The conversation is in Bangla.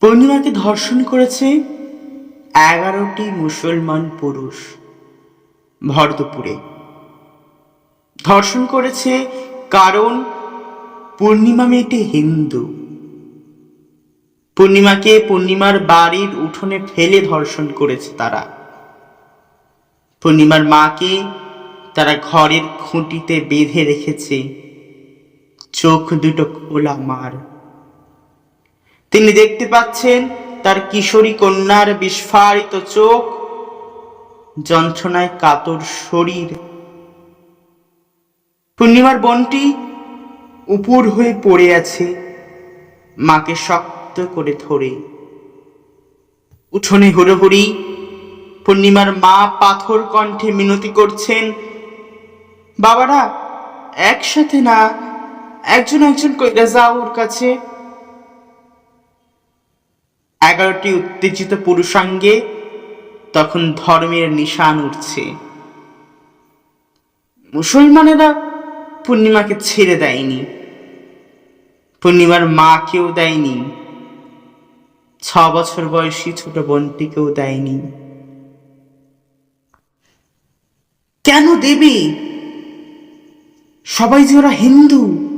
পূর্ণিমাকে ধর্ষণ করেছে এগারোটি মুসলমান পুরুষ ভরদপুরে। ধর্ষণ করেছে কারণ পূর্ণিমা মেয়েটি হিন্দু। পূর্ণিমাকে পূর্ণিমার বাড়ির উঠোনে ফেলে ধর্ষণ করেছে তারা। পূর্ণিমার মাকে তারা ঘরের খুঁটিতে বেঁধে রেখেছে। চোখ দুটো খোলা মার। তিনি দেখতে পাচ্ছেন তার কিশোরী কন্যার বিস্ফারিত চোখ, যন্ত্রণায় কাতর শরীর। পূর্ণিমার বোনটি উপুর হয়ে পড়ে আছে, মাকে শক্ত করে ধরে। উঠোনে হুড়োহুড়ি, পূর্ণিমার মা পাথর কণ্ঠে মিনতি করছেন, বাবারা, একসাথে না, একজন একজন কইরা যাও ওর কাছে। এগারোটি উত্তেজিত পুরুষাঙ্গে তখন ধর্মের নিশান উঠছে। মুসলমানেরা পূর্ণিমাকে ছেড়ে দেয়নি। পূর্ণিমার মাকেও দেয়নি। ছ বছর বয়সী ছোট বোনটিকেও দেয়নি। কেন দেবে? সবাই যে ওরা হিন্দু।